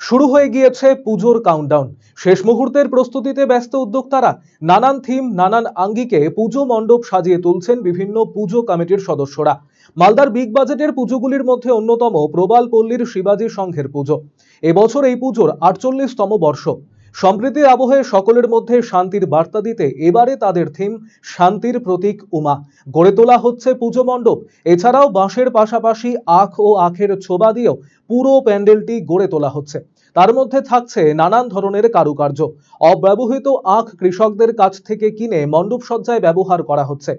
শুরু হয়ে গিয়েছে পুজোর কাউন্টডাউন শেষ মুহূর্তের প্রস্তুতিতে ব্যস্ত উদ্যোক্তারা নানান থিম নানান আঙ্গিকে পুজো মণ্ডপ সাজিয়ে তুলছেন বিভিন্ন পুজো কমিটির সদস্যরা। মালদার বিগ বাজেটের পুজোগুলির মধ্যে অন্যতম প্রবাল পল্লীর শিবাজী সংঘের পুজো। এবছর এই পুজোর আটচল্লিশতম বর্ষ। সম্প্রীতির আবহে সকলের মধ্যে শান্তির বার্তা দিতে এবারে তাদের থিম শান্তির প্রতীক উমা। গড়ে তোলা হচ্ছে পুজো মণ্ডপ। এছাড়াও বাঁশের পাশাপাশি আখ ও আখের ছোবা দিয়েও পুরো প্যান্ডেলটি গড়ে তোলা হচ্ছে। তার মধ্যে থাকছে নানান ধরনের কারুকার্য। অব্যবহৃত আখ কৃষকদের কাছ থেকে কিনে মণ্ডপ সজ্জায় ব্যবহার করা হচ্ছে।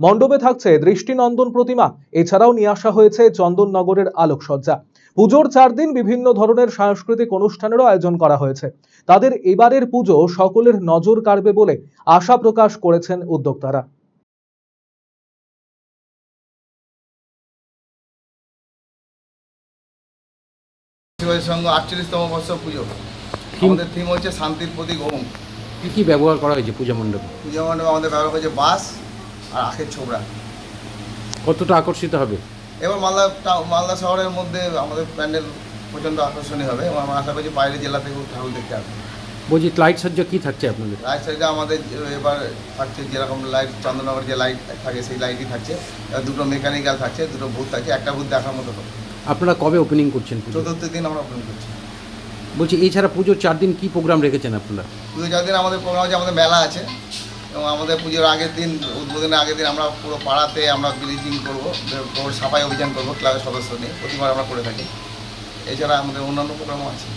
মণ্ডপে থাকছে দৃষ্টিনন্দন প্রতিমা। এছাড়াও নিয়ে আসা হয়েছে চন্দননগরের আলোকসজ্জা। পুজোর চার দিন বিভিন্ন ধরনের সাংস্কৃতিক অনুষ্ঠানেরও আয়োজন করা হয়েছে। তাদের এবারের পুজো সকলের নজর কাড়বে বলে আশা প্রকাশ করেছেন উদ্যোক্তারা। আটচল্লিশতম বর্ষ পুজো। আমাদের থিম হচ্ছে শান্তির প্রতীক ওম। কি কি ব্যবহার করা হয়েছে পূজা মণ্ডপে? পুজো মণ্ডপে আমাদের ব্যবহার করেছে বাস আর আখের ছোবড়া। কতটা আকর্ষিত হবে? এবার মালদা মালদা শহরের মধ্যে আমাদের প্যান্ডেল প্রচণ্ড আকর্ষণীয় হবে এবং আমরা আশা করছি বাইরের জেলা থেকেও ঠাকুর দেখতে আসবে। বলছি লাইট সজ্জা কী থাকছে আপনাদের? লাইট সাইডে আমাদের এবার থাকছে যেরকম লাইট চন্দ্রনগর যে লাইট থাকে সেই লাইটই থাকছে। দুটো মেকানিক্যাল থাকছে দুটো ভূত থাকছে একটা ভূত দেখার মতো আপনারা কবে ওপেনিং করছেন চতুর্থ দিন আমরা ওপেনিং করছি। বলছি এছাড়া পুজোর চার দিন কী প্রোগ্রাম রেখেছেন আপনারা? পুজোর চার দিন আমাদের প্রোগ্রাম হচ্ছে আমাদের মেলা আছে। এবং আমাদের পুজোর আগের দিন, উদ্বোধনের আগের দিন আমরা পুরো পাড়াতে আমরা ব্লিচিং করব সাফাই অভিযান করব ক্লাবের সদস্য নিয়ে। প্রতিবার আমরা করে থাকি। এছাড়া আমাদের অন্যান্য প্রোগ্রামও আছে।